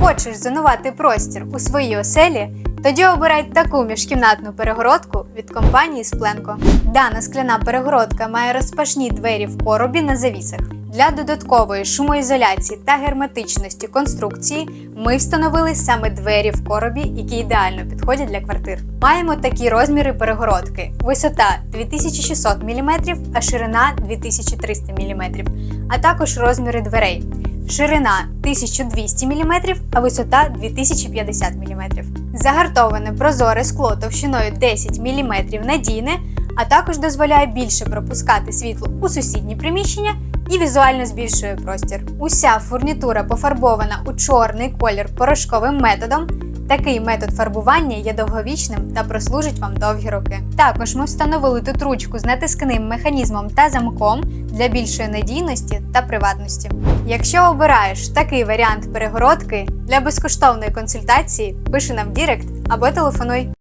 Хочеш зонувати простір у своїй оселі? Тоді обирай таку міжкімнатну перегородку від компанії Спленко. Дана скляна перегородка має розпашні двері в коробі на завісах. Для додаткової шумоізоляції та герметичності конструкції ми встановили саме двері в коробі, які ідеально підходять для квартир. Маємо такі розміри перегородки: висота 2600 мм, а ширина 2300 мм, а також розміри дверей. Ширина 1200 мм, а висота 2050 мм. Загартоване прозоре скло товщиною 10 мм надійне, а також дозволяє більше пропускати світло у сусідні приміщення і візуально збільшує простір. Уся фурнітура пофарбована у чорний колір порошковим методом. Такий метод фарбування є довговічним та прослужить вам довгі роки. Також ми встановили тут ручку з натискним механізмом та замком для більшої надійності та приватності. Якщо обираєш такий варіант перегородки для безкоштовної консультації, пиши нам в Дірект або телефонуй.